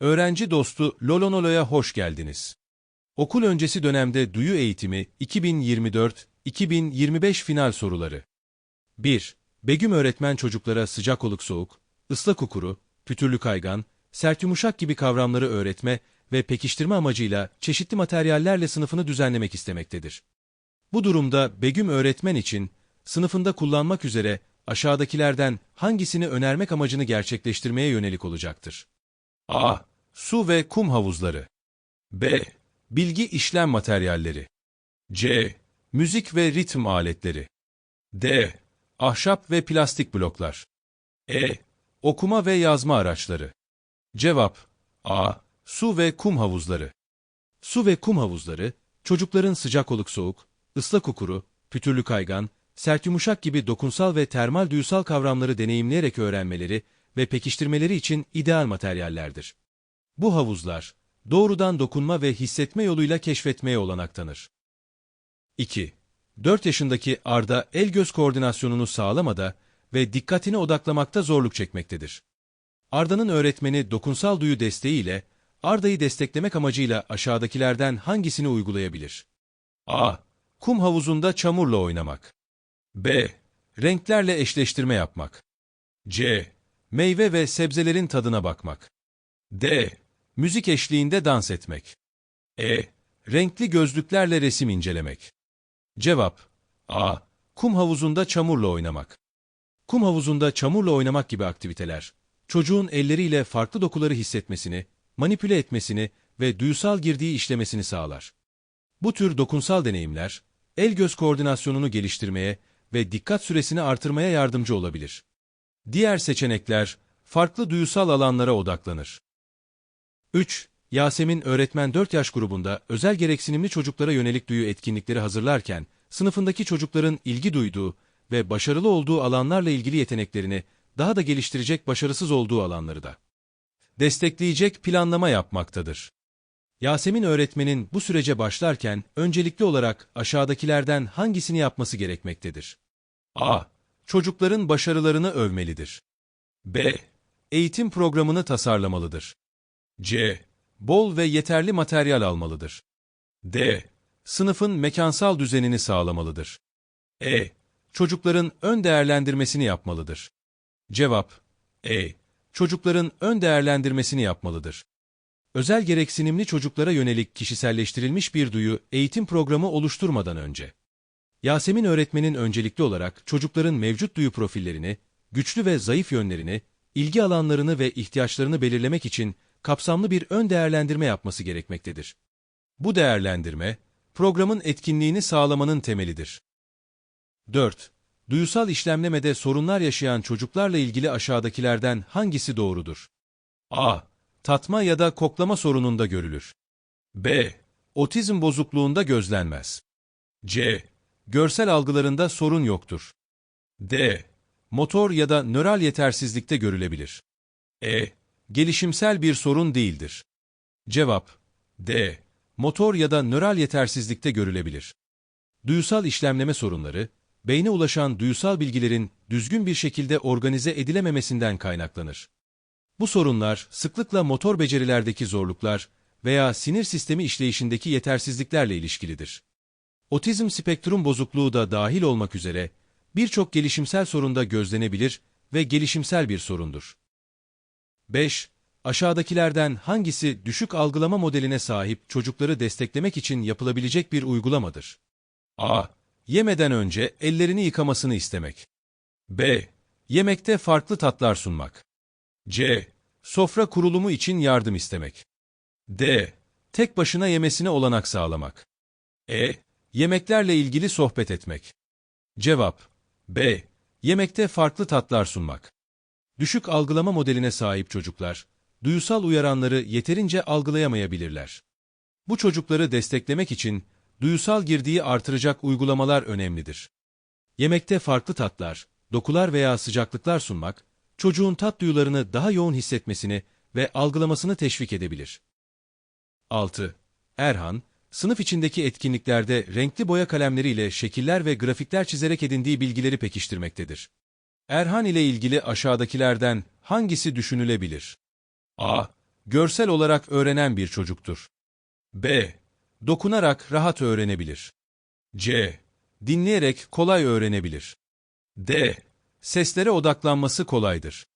Öğrenci dostu Lolonolo'ya hoş geldiniz. Okul öncesi dönemde duyu eğitimi 2024-2025 final soruları. 1. Begüm öğretmen çocuklara sıcak oluk soğuk, ıslak ukuru, pütürlü kaygan, sert yumuşak gibi kavramları öğretme ve pekiştirme amacıyla çeşitli materyallerle sınıfını düzenlemek istemektedir. Bu durumda Begüm öğretmen için sınıfında kullanmak üzere aşağıdakilerden hangisini önermek amacını gerçekleştirmeye yönelik olacaktır? A. Su ve kum havuzları. B. Bilgi işlem materyalleri. C. Müzik ve ritim aletleri. D. Ahşap ve plastik bloklar. E. Okuma ve yazma araçları. Cevap A. Su ve kum havuzları. Su ve kum havuzları, çocukların sıcak oluk soğuk, ıslak ukuru, pütürlü kaygan, sert yumuşak gibi dokunsal ve termal duyusal kavramları deneyimleyerek öğrenmeleri ve pekiştirmeleri için ideal materyallerdir. Bu havuzlar, doğrudan dokunma ve hissetme yoluyla keşfetmeye olanak tanır. 2. 4 yaşındaki Arda el-göz koordinasyonunu sağlamada ve dikkatini odaklamakta zorluk çekmektedir. Arda'nın öğretmeni dokunsal duyu desteğiyle Arda'yı desteklemek amacıyla aşağıdakilerden hangisini uygulayabilir? A. Kum havuzunda çamurla oynamak. B. Renklerle eşleştirme yapmak. C. Meyve ve sebzelerin tadına bakmak. D. Müzik eşliğinde dans etmek. E. Renkli gözlüklerle resim incelemek. Cevap A. Kum havuzunda çamurla oynamak. Kum havuzunda çamurla oynamak gibi aktiviteler, çocuğun elleriyle farklı dokuları hissetmesini, manipüle etmesini ve duyusal girdiği işlemesini sağlar. Bu tür dokunsal deneyimler, el-göz koordinasyonunu geliştirmeye ve dikkat süresini artırmaya yardımcı olabilir. Diğer seçenekler, farklı duyusal alanlara odaklanır. 3. Yasemin öğretmen 4 yaş grubunda özel gereksinimli çocuklara yönelik duyu etkinlikleri hazırlarken, sınıfındaki çocukların ilgi duyduğu ve başarılı olduğu alanlarla ilgili yeteneklerini daha da geliştirecek başarısız olduğu alanları da destekleyecek planlama yapmaktadır. Yasemin öğretmenin bu sürece başlarken öncelikli olarak aşağıdakilerden hangisini yapması gerekmektedir? A. Çocukların başarılarını övmelidir. B. Eğitim programını tasarlamalıdır. C. Bol ve yeterli materyal almalıdır. D. Sınıfın mekansal düzenini sağlamalıdır. E. Çocukların ön değerlendirmesini yapmalıdır. Cevap E. Çocukların ön değerlendirmesini yapmalıdır. Özel gereksinimli çocuklara yönelik kişiselleştirilmiş bir duyu eğitim programı oluşturmadan önce. Yasemin öğretmenin öncelikli olarak çocukların mevcut duyu profillerini, güçlü ve zayıf yönlerini, ilgi alanlarını ve ihtiyaçlarını belirlemek için kapsamlı bir ön değerlendirme yapması gerekmektedir. Bu değerlendirme, programın etkinliğini sağlamanın temelidir. 4. Duyusal işlemlemede sorunlar yaşayan çocuklarla ilgili aşağıdakilerden hangisi doğrudur? A. Tatma ya da koklama sorununda görülür. B. Otizm bozukluğunda gözlenmez. C. Görsel algılarında sorun yoktur. D. Motor ya da nöral yetersizlikte görülebilir. E. Gelişimsel bir sorun değildir. Cevap D. Motor ya da nöral yetersizlikte görülebilir. Duyusal işlemleme sorunları, beyne ulaşan duyusal bilgilerin düzgün bir şekilde organize edilememesinden kaynaklanır. Bu sorunlar sıklıkla motor becerilerdeki zorluklar veya sinir sistemi işleyişindeki yetersizliklerle ilişkilidir. Otizm spektrum bozukluğu da dahil olmak üzere birçok gelişimsel sorunda gözlenebilir ve gelişimsel bir sorundur. 5. Aşağıdakilerden hangisi düşük algılama modeline sahip çocukları desteklemek için yapılabilecek bir uygulamadır? A. Yemeden önce ellerini yıkamasını istemek. B. Yemekte farklı tatlar sunmak. C. Sofra kurulumu için yardım istemek. D. Tek başına yemesine olanak sağlamak. E. Yemeklerle ilgili sohbet etmek. Cevap B. Yemekte farklı tatlar sunmak. Düşük algılama modeline sahip çocuklar, duyusal uyaranları yeterince algılayamayabilirler. Bu çocukları desteklemek için duyusal girdiği artıracak uygulamalar önemlidir. Yemekte farklı tatlar, dokular veya sıcaklıklar sunmak, çocuğun tat duyularını daha yoğun hissetmesini ve algılamasını teşvik edebilir. 6. Erhan, sınıf içindeki etkinliklerde renkli boya kalemleriyle şekiller ve grafikler çizerek edindiği bilgileri pekiştirmektedir. Erhan ile ilgili aşağıdakilerden hangisi düşünülebilir? A. görsel olarak öğrenen bir çocuktur. B. Dokunarak rahat öğrenebilir. C. Dinleyerek kolay öğrenebilir. D. Seslere odaklanması kolaydır.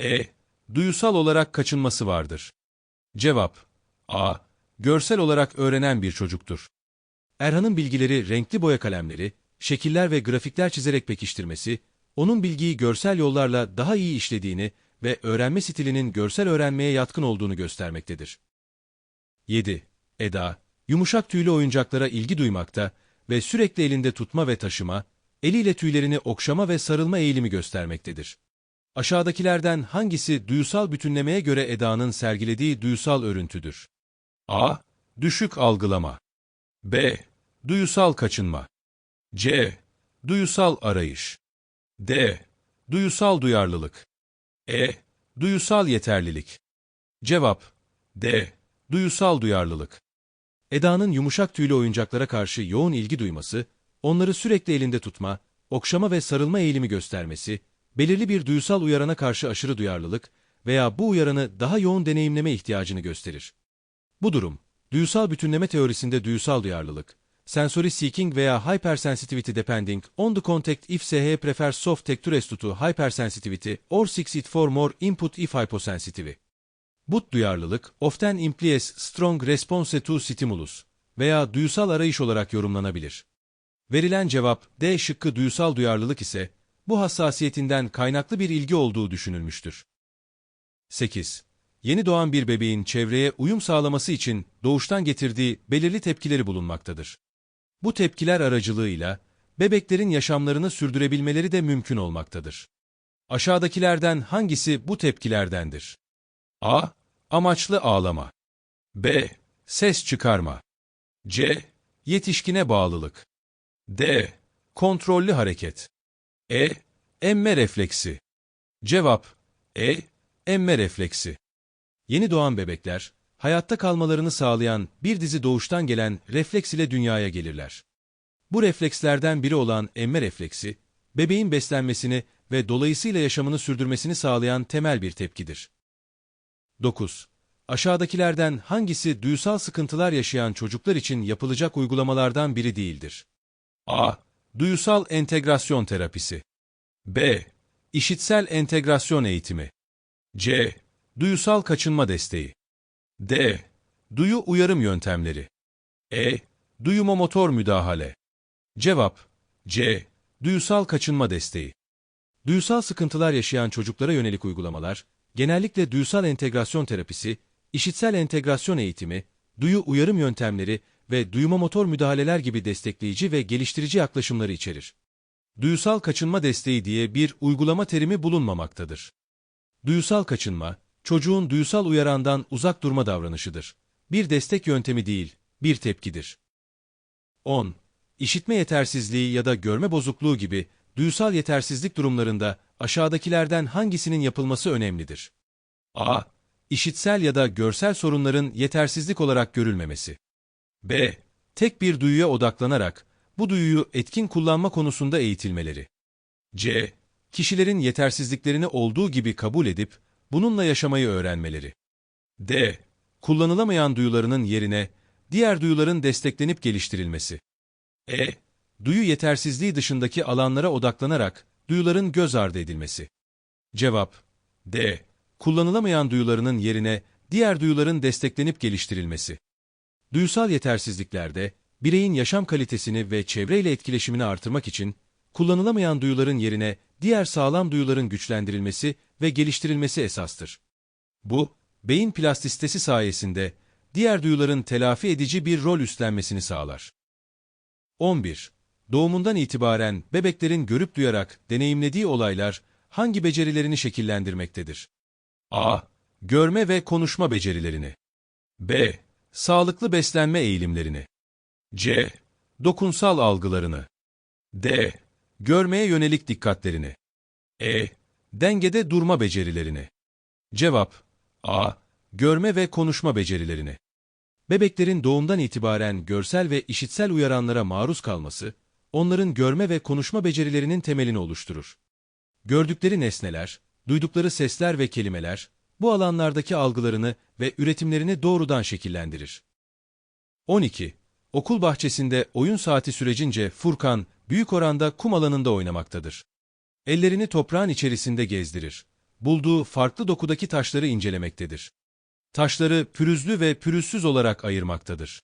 E. Duyusal olarak kaçınması vardır. Cevap A. Görsel olarak öğrenen bir çocuktur. Erhan'ın bilgileri renkli boya kalemleri, şekiller ve grafikler çizerek pekiştirmesi, onun bilgiyi görsel yollarla daha iyi işlediğini ve öğrenme stilinin görsel öğrenmeye yatkın olduğunu göstermektedir. 7. Eda, yumuşak tüylü oyuncaklara ilgi duymakta ve sürekli elinde tutma ve taşıma, eliyle tüylerini okşama ve sarılma eğilimi göstermektedir. Aşağıdakilerden hangisi duyusal bütünlemeye göre Eda'nın sergilediği duyusal örüntüdür? A. Düşük algılama B. Duyusal kaçınma C. Duyusal arayış D. Duyusal duyarlılık E. Duyusal yeterlilik Cevap D. Duyusal duyarlılık Eda'nın yumuşak tüylü oyuncaklara karşı yoğun ilgi duyması, onları sürekli elinde tutma, okşama ve sarılma eğilimi göstermesi, belirli bir duyusal uyarana karşı aşırı duyarlılık veya bu uyaranı daha yoğun deneyimleme ihtiyacını gösterir. Bu durum, duyusal bütünleme teorisinde duyusal duyarlılık, sensory seeking veya hypersensitivity depending on the context if SH prefers soft texture to hypersensitivity or seeks it for more input if hyposensitive. Bu duyarlılık, often implies strong response to stimulus veya duyusal arayış olarak yorumlanabilir. Verilen cevap D şıkkı duyusal duyarlılık ise, bu hassasiyetinden kaynaklı bir ilgi olduğu düşünülmüştür. 8. Yeni doğan bir bebeğin çevreye uyum sağlaması için doğuştan getirdiği belirli tepkileri bulunmaktadır. Bu tepkiler aracılığıyla bebeklerin yaşamlarını sürdürebilmeleri de mümkün olmaktadır. Aşağıdakilerden hangisi bu tepkilerdendir? A. Amaçlı ağlama. B. Ses çıkarma. C. Yetişkine bağlılık. D. Kontrollü hareket. E. Emme refleksi. Cevap E. Emme refleksi. Yeni doğan bebekler, hayatta kalmalarını sağlayan bir dizi doğuştan gelen refleks ile dünyaya gelirler. Bu reflekslerden biri olan emme refleksi, bebeğin beslenmesini ve dolayısıyla yaşamını sürdürmesini sağlayan temel bir tepkidir. 9. Aşağıdakilerden hangisi duysal sıkıntılar yaşayan çocuklar için yapılacak uygulamalardan biri değildir? A. Duyusal entegrasyon terapisi. B. İşitsel entegrasyon eğitimi. C. Duyusal kaçınma desteği. D. Duyu uyarım yöntemleri. E. Duyumomotor müdahale. Cevap C. Duyusal kaçınma desteği. Duyusal sıkıntılar yaşayan çocuklara yönelik uygulamalar, genellikle duyusal entegrasyon terapisi, işitsel entegrasyon eğitimi, duyu uyarım yöntemleri ve duyumomotor müdahaleler gibi destekleyici ve geliştirici yaklaşımları içerir. Duyusal kaçınma desteği diye bir uygulama terimi bulunmamaktadır. Duyusal kaçınma, çocuğun duyusal uyarandan uzak durma davranışıdır. Bir destek yöntemi değil, bir tepkidir. 10. İşitme yetersizliği ya da görme bozukluğu gibi duyusal yetersizlik durumlarında aşağıdakilerden hangisinin yapılması önemlidir? A. İşitsel ya da görsel sorunların yetersizlik olarak görülmemesi. B. Tek bir duyuya odaklanarak bu duyuyu etkin kullanma konusunda eğitilmeleri. C. Kişilerin yetersizliklerini olduğu gibi kabul edip bununla yaşamayı öğrenmeleri. D. Kullanılamayan duyularının yerine diğer duyuların desteklenip geliştirilmesi. E. Duyu yetersizliği dışındaki alanlara odaklanarak duyuların göz ardı edilmesi. Cevap D. Kullanılamayan duyularının yerine diğer duyuların desteklenip geliştirilmesi. Duyusal yetersizliklerde bireyin yaşam kalitesini ve çevreyle etkileşimini artırmak için kullanılamayan duyuların yerine diğer sağlam duyuların güçlendirilmesi ve geliştirilmesi esastır. Bu, beyin plastistesi sayesinde diğer duyuların telafi edici bir rol üstlenmesini sağlar. 11. Doğumundan itibaren bebeklerin görüp duyarak deneyimlediği olaylar hangi becerilerini şekillendirmektedir? A. Görme ve konuşma becerilerini. B. Sağlıklı beslenme eğilimlerini. C. Dokunsal algılarını. D. Görmeye yönelik dikkatlerini. E. Dengede durma becerilerini. Cevap A. Görme ve konuşma becerilerini. Bebeklerin doğumdan itibaren görsel ve işitsel uyaranlara maruz kalması, onların görme ve konuşma becerilerinin temelini oluşturur. Gördükleri nesneler, duydukları sesler ve kelimeler, bu alanlardaki algılarını ve üretimlerini doğrudan şekillendirir. 12. Okul bahçesinde oyun saati sürecince Furkan büyük oranda kum alanında oynamaktadır. Ellerini toprağın içerisinde gezdirir. Bulduğu farklı dokudaki taşları incelemektedir. Taşları pürüzlü ve pürüzsüz olarak ayırmaktadır.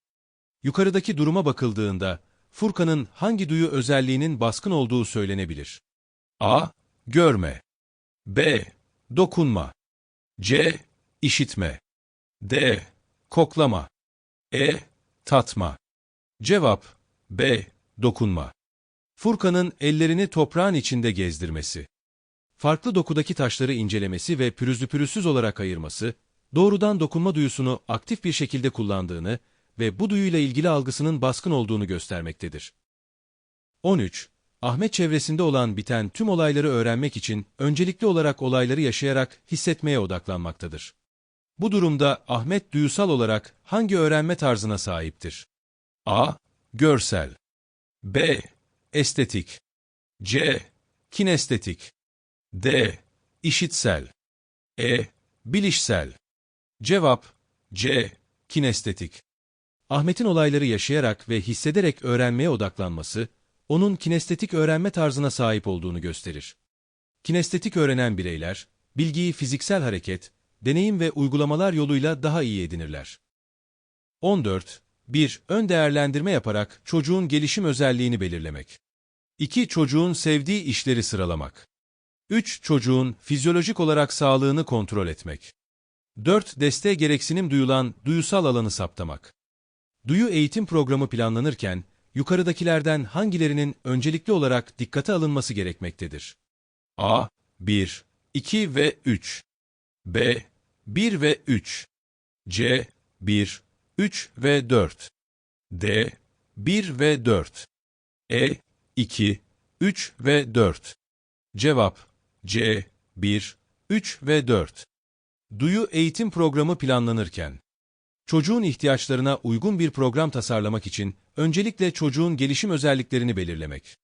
Yukarıdaki duruma bakıldığında Furkan'ın hangi duyu özelliğinin baskın olduğu söylenebilir. A. Görme B. Dokunma C. İşitme D. Koklama E. Tatma Cevap B. Dokunma Furkan'ın ellerini toprağın içinde gezdirmesi. Farklı dokudaki taşları incelemesi ve pürüzlü pürüzsüz olarak ayırması, doğrudan dokunma duyusunu aktif bir şekilde kullandığını ve bu duyuyla ilgili algısının baskın olduğunu göstermektedir. 13. Ahmet çevresinde olan biten tüm olayları öğrenmek için öncelikli olarak olayları yaşayarak hissetmeye odaklanmaktadır. Bu durumda Ahmet duyusal olarak hangi öğrenme tarzına sahiptir? A. Görsel B. Estetik C. Kinestetik D. İşitsel E. Bilişsel Cevap C. Kinestetik Ahmet'in olayları yaşayarak ve hissederek öğrenmeye odaklanması, onun kinestetik öğrenme tarzına sahip olduğunu gösterir. Kinestetik öğrenen bireyler, bilgiyi fiziksel hareket, deneyim ve uygulamalar yoluyla daha iyi edinirler. 14. 1. Ön değerlendirme yaparak çocuğun gelişim özelliğini belirlemek. 2. Çocuğun sevdiği işleri sıralamak. 3. Çocuğun fizyolojik olarak sağlığını kontrol etmek. 4. Desteğe gereksinim duyulan duyusal alanı saptamak. Duyu eğitim programı planlanırken, yukarıdakilerden hangilerinin öncelikli olarak dikkate alınması gerekmektedir? A. 1, 2 ve 3 B. 1 ve 3 C. 1, 3 ve 4 D. 1 ve 4 E. 2, 3 ve 4 Cevap C. 1, 3 ve 4 Duyu eğitim programı planlanırken Çocuğun ihtiyaçlarına uygun bir program tasarlamak için öncelikle çocuğun gelişim özelliklerini belirlemek,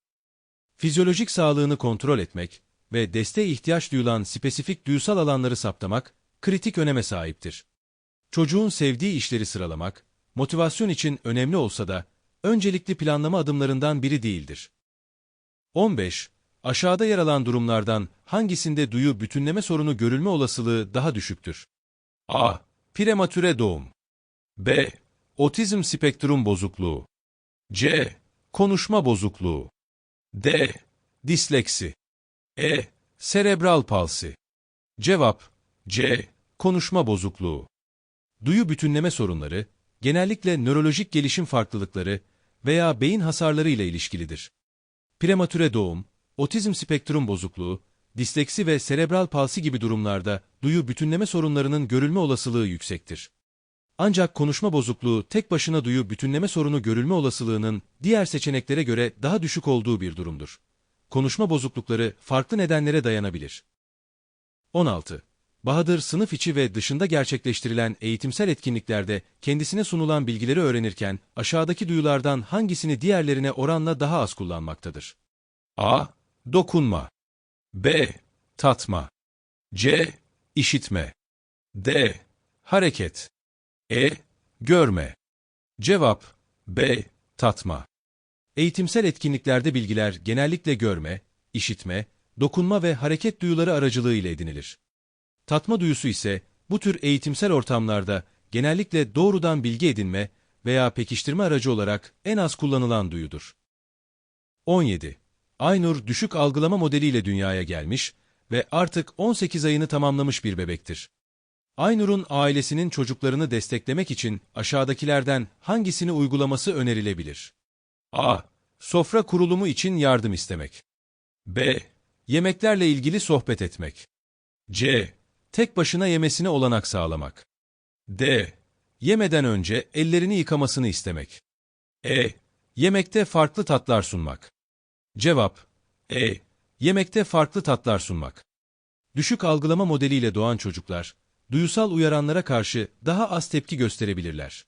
fizyolojik sağlığını kontrol etmek ve desteğe ihtiyaç duyulan spesifik duysal alanları saptamak kritik öneme sahiptir. Çocuğun sevdiği işleri sıralamak, motivasyon için önemli olsa da öncelikli planlama adımlarından biri değildir. 15. Aşağıda yer alan durumlardan hangisinde duyu bütünleme sorunu görülme olasılığı daha düşüktür? A. Prematüre doğum B. Otizm spektrum bozukluğu C. Konuşma bozukluğu D. Disleksi E. Serebral palsi Cevap C. Konuşma bozukluğu Duyu bütünleme sorunları, genellikle nörolojik gelişim farklılıkları veya beyin hasarları ile ilişkilidir. Prematüre doğum, otizm spektrum bozukluğu, disleksi ve serebral palsi gibi durumlarda duyu bütünleme sorunlarının görülme olasılığı yüksektir. Ancak konuşma bozukluğu tek başına duyu bütünleme sorunu görülme olasılığının diğer seçeneklere göre daha düşük olduğu bir durumdur. Konuşma bozuklukları farklı nedenlere dayanabilir. 16. Bahadır sınıf içi ve dışında gerçekleştirilen eğitimsel etkinliklerde kendisine sunulan bilgileri öğrenirken aşağıdaki duyulardan hangisini diğerlerine oranla daha az kullanmaktadır? A. Dokunma B. Tatma C. İşitme D. Hareket E. Görme Cevap B. Tatma Eğitimsel etkinliklerde bilgiler genellikle görme, işitme, dokunma ve hareket duyuları aracılığıyla edinilir. Tatma duyusu ise bu tür eğitimsel ortamlarda genellikle doğrudan bilgi edinme veya pekiştirme aracı olarak en az kullanılan duyudur. 17. Aynur düşük algılama modeliyle dünyaya gelmiş ve artık 18 ayını tamamlamış bir bebektir. Aynur'un ailesinin çocuklarını desteklemek için aşağıdakilerden hangisini uygulaması önerilebilir? A. Sofra kurulumu için yardım istemek. B. Yemeklerle ilgili sohbet etmek. C. Tek başına yemesine olanak sağlamak. D. Yemeden önce ellerini yıkamasını istemek. E. Yemekte farklı tatlar sunmak. Cevap E. Yemekte farklı tatlar sunmak. Düşük algılama modeliyle doğan çocuklar, duyusal uyaranlara karşı daha az tepki gösterebilirler.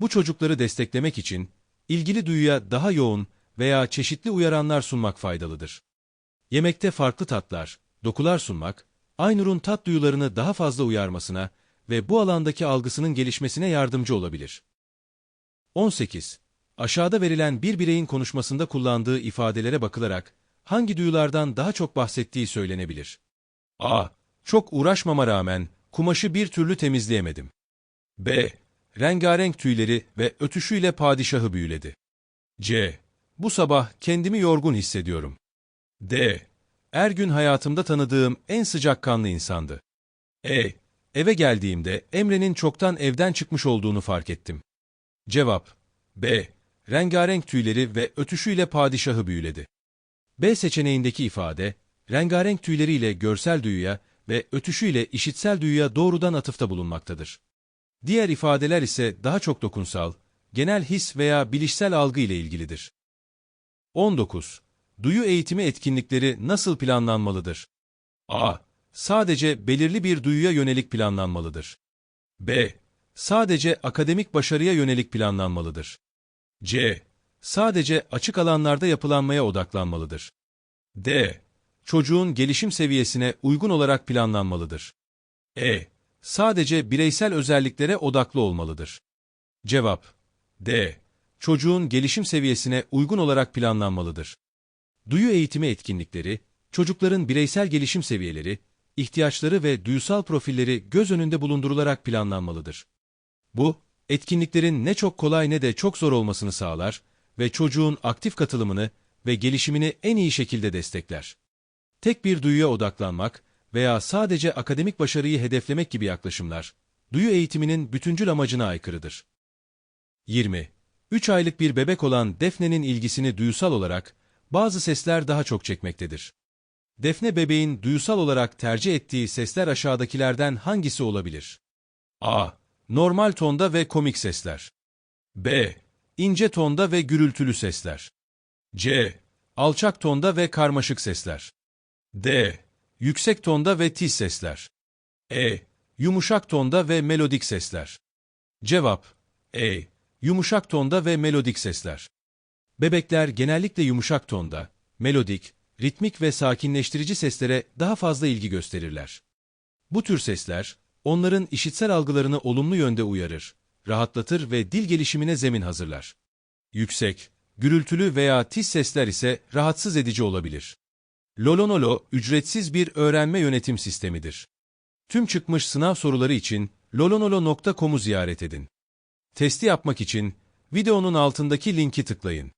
Bu çocukları desteklemek için, ilgili duyuya daha yoğun veya çeşitli uyaranlar sunmak faydalıdır. Yemekte farklı tatlar, dokular sunmak, Aynur'un tat duyularını daha fazla uyarmasına ve bu alandaki algısının gelişmesine yardımcı olabilir. 18. Aşağıda verilen bir bireyin konuşmasında kullandığı ifadelere bakılarak hangi duyulardan daha çok bahsettiği söylenebilir. A. Çok uğraşmama rağmen kumaşı bir türlü temizleyemedim. B. Rengarenk tüyleri ve ötüşüyle padişahı büyüledi. C. Bu sabah kendimi yorgun hissediyorum. D. Ergün hayatımda tanıdığım en sıcakkanlı insandı. E. Eve geldiğimde Emre'nin çoktan evden çıkmış olduğunu fark ettim. Cevap B. Rengarenk tüyleri ve ötüşüyle padişahı büyüledi. B seçeneğindeki ifade, rengarenk tüyleriyle görsel duyuya ve ötüşüyle işitsel duyuya doğrudan atıfta bulunmaktadır. Diğer ifadeler ise daha çok dokunsal, genel his veya bilişsel algı ile ilgilidir. 19. Duyu eğitimi etkinlikleri nasıl planlanmalıdır? A. Sadece belirli bir duyuya yönelik planlanmalıdır. B. Sadece akademik başarıya yönelik planlanmalıdır. C. Sadece açık alanlarda yapılanmaya odaklanmalıdır. D. Çocuğun gelişim seviyesine uygun olarak planlanmalıdır. E. Sadece bireysel özelliklere odaklı olmalıdır. Cevap D. Çocuğun gelişim seviyesine uygun olarak planlanmalıdır. Duyu eğitimi etkinlikleri, çocukların bireysel gelişim seviyeleri, ihtiyaçları ve duysal profilleri göz önünde bulundurularak planlanmalıdır. Bu, etkinliklerin ne çok kolay ne de çok zor olmasını sağlar ve çocuğun aktif katılımını ve gelişimini en iyi şekilde destekler. Tek bir duyuya odaklanmak veya sadece akademik başarıyı hedeflemek gibi yaklaşımlar, duyu eğitiminin bütüncül amacına aykırıdır. 20. 3 aylık bir bebek olan Defne'nin ilgisini duysal olarak bazı sesler daha çok çekmektedir. Defne bebeğin duysal olarak tercih ettiği sesler aşağıdakilerden hangisi olabilir? A. Normal tonda ve komik sesler. B. İnce tonda ve gürültülü sesler. C. Alçak tonda ve karmaşık sesler. D. Yüksek tonda ve tiz sesler. E. Yumuşak tonda ve melodik sesler. Cevap E. Yumuşak tonda ve melodik sesler. Bebekler genellikle yumuşak tonda, melodik, ritmik ve sakinleştirici seslere daha fazla ilgi gösterirler. Bu tür sesler, onların işitsel algılarını olumlu yönde uyarır, rahatlatır ve dil gelişimine zemin hazırlar. Yüksek, gürültülü veya tiz sesler ise rahatsız edici olabilir. Lolonolo, ücretsiz bir öğrenme yönetim sistemidir. Tüm çıkmış sınav soruları için lolonolo.com'u ziyaret edin. Testi yapmak için videonun altındaki linki tıklayın.